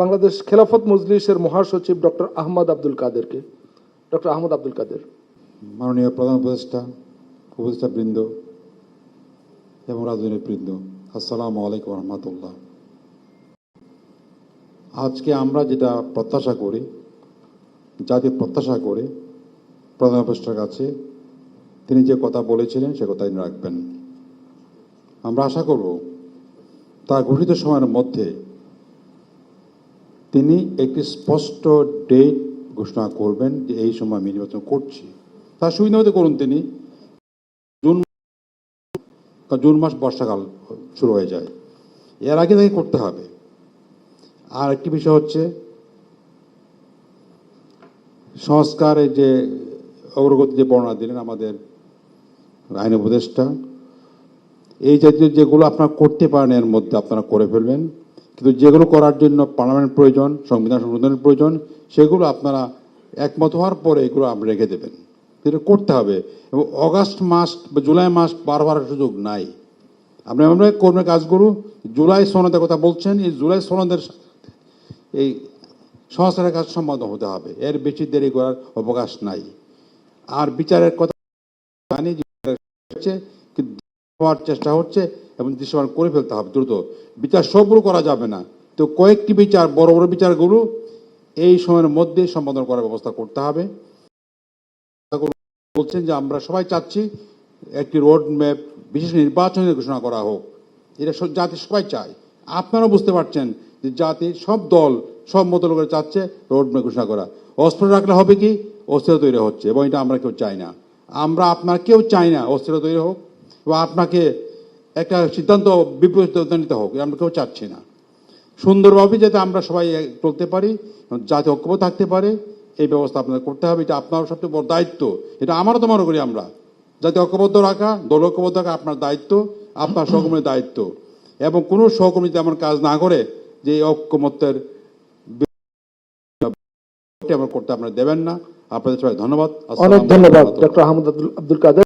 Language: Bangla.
বাংলাদেশ খেলাফত মজলিসের মহাসচিব ডক্টর আহমদ আব্দুল কাদেরকে। ডক্টর আহমদ আব্দুল কাদের। মাননীয় প্রধান উপদেষ্টা উপদেষ্টা বৃন্দ এবং রাজনৈতিক বৃন্দ আসসালামু আলাইকুম রহমতুল্লাহ। আজকে আমরা যেটা প্রত্যাশা করি জাতি প্রত্যাশা করে, প্রধান উপদেষ্টার কাছে তিনি যে কথা বলেছিলেন সে কথা তিনি রাখবেন। আমরা আশা করব, তার ঘোষিত সময়ের মধ্যে তিনি একটি স্পষ্ট ডেট ঘোষণা করবেন যে এই সময় আমি নির্বাচন করছি। তার সুবিধা মতো করুন তিনি। জুন জুন মাস বর্ষাকাল শুরু হয়ে যায়। এর আগে তাকে করতে হবে। আর একটি বিষয় হচ্ছে সংস্কারের যে অগ্রগতি যে বর্ণনা দিলেন আমাদের আইন উপদেষ্টা, এই জাতীয় যেগুলো আপনারা করতে পারেন এর মধ্যে আপনারা করে ফেলবেন। কিন্তু যেগুলো করার জন্য পার্লামেন্ট প্রয়োজন, সংবিধান সংশোধনের প্রয়োজন, সেগুলো আপনারা একমত হওয়ার পরে এগুলো আপনি রেখে দেবেন। এটা করতে হবে। এবং অগাস্ট মাস বা জুলাই মাস বারবার সুযোগ নাই। আপনি আমরা কর্মের কাজগুলো জুলাই সনদের কথা বলছেন, এই জুলাই সনদের এই সংস্কারের কাজ সম্বন্ধ হতে হবে। এর বেশি দেরি করার অবকাশ নাই। আর বিচারের কথা জানি হচ্ছে হওয়ার চেষ্টা হচ্ছে। এবং দৃশ্যমান করে ফেলতে হবে দ্রুত। বিচার সবগুলো করা যাবে না। তো কয়েকটি বিচার, বড় বড় বিচারগুলো এই সময়ের মধ্যে সম্পাদন করার ব্যবস্থা করতে হবে। বলছেন যে আমরা সবাই চাচ্ছি একটি রোড ম্যাপ বিশেষ নির্বাচনের ঘোষণা করা হোক। এটা জাতি সবাই চায়। আপনারাও বুঝতে পারছেন যে জাতি সব দল, সব মত লোকেরা চাচ্ছে রোড ম্যাপ ঘোষণা করা। অস্ত্র রাখলে হবে কি? অস্থিরতা তৈরি হচ্ছে এবং এটা আমরা কেউ চাই না। আমরা আপনার কেউ চাই না অস্থিরতা তৈরি হোক। এবং আপনাকে একটা সিদ্ধান্ত বিপরীত নিতে হোক আমরা কেউ চাচ্ছি না। সুন্দরভাবে যাতে আমরা সবাই চলতে পারি যাতে ঐক্যবদ্ধ থাকতে পারে এই ব্যবস্থা আপনাদের করতে হবে এটা আপনার সবচেয়ে বড় দায়িত্ব। এটা আমারও তো মনে করি আমরা। যাতে ঐক্যবদ্ধ রাখা দল ঐক্যবদ্ধ রাখা আপনার দায়িত্ব আপনার সহকর্মীর দায়িত্ব। এবং কোনো সহকর্মী তেমন কাজ না করে যে এই ঐক্যমত্যের আমরা করতে আপনারা দেবেন না। আপনাদের সবাই ধন্যবাদ। অনেক ধন্যবাদ ডক্টর আহমদ আব্দুল কাদের।